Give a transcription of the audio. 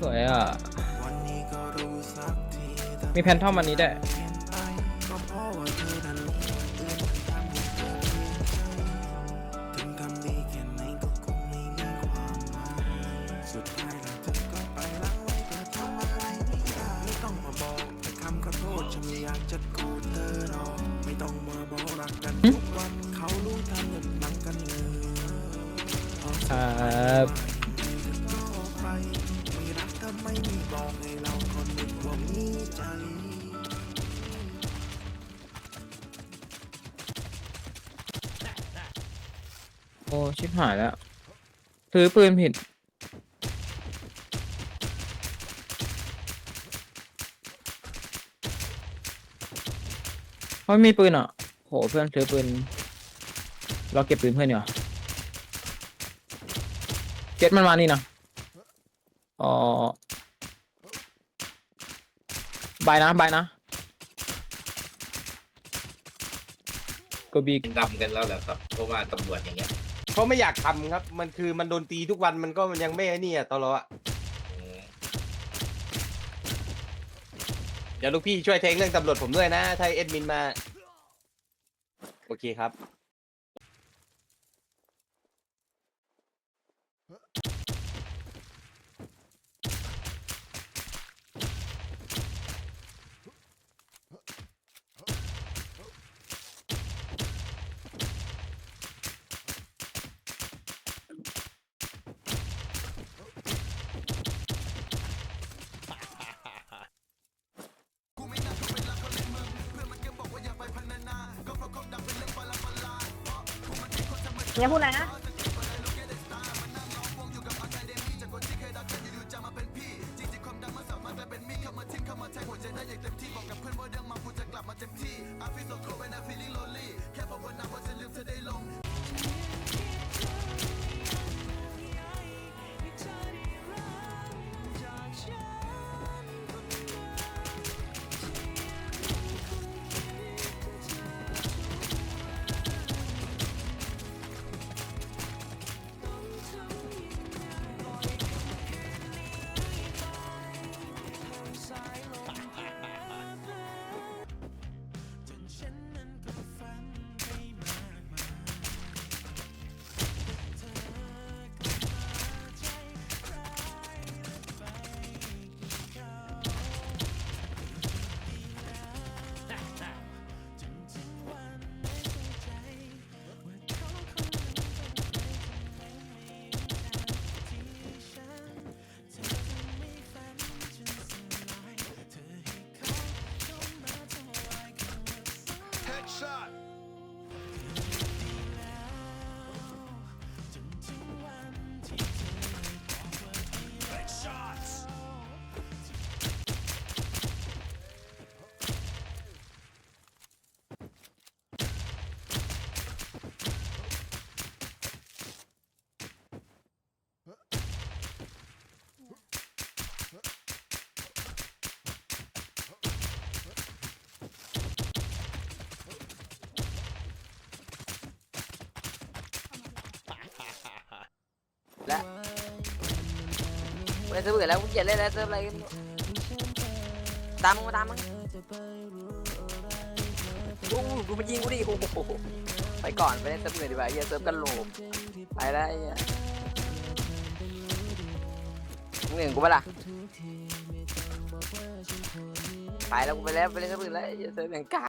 สวยอะ มีแพนทอมอันนี้ได้วยครับ โอ้ชิบหายแล้วถือปืนผิด เขามีปืนอะ โหเพื่อนถือปืน เราเก็บปืนเพื่อนเนีกว่ยเก็ตมันมานี่นะอ๋อ บายนะบายนะก็บีดำกันแล้วแหละครับ เพราะว่าตำรวจอย่างเงี้ยเพราะไม่อยากทำครับ มันคือมันโดนตีทุกวันมันก็มันยังไม่ไอ้นี่อะตลอดอะอืมเดี๋ยวลูกพี่ช่วยเทงเรื่องตำรวจผมด้วยนะ ถ้าเอ็ดมินมา โอเคครับ อย่าพูดอะไรนะ shot. แล้วกูเล่นเซิร์ฟอื่นแล้วกูเกลียดเล่นแล้วเซิร์ฟอะไรก็ไม่รู้ตามมึงมาตามมึงกูกูมายิงกูดิโอ้โหไปก่อนไปเล่นเซิร์ฟอื่นดีกว่าเฮียเซิร์ฟกันโหลบไปแล้วไอ้เฮียมึงเห็นกูปะล่ะไปแล้วกูไปแล้วไปเล่นเซิร์ฟอื่นแล้วไอ้เฮียเซิร์ฟอย่างกา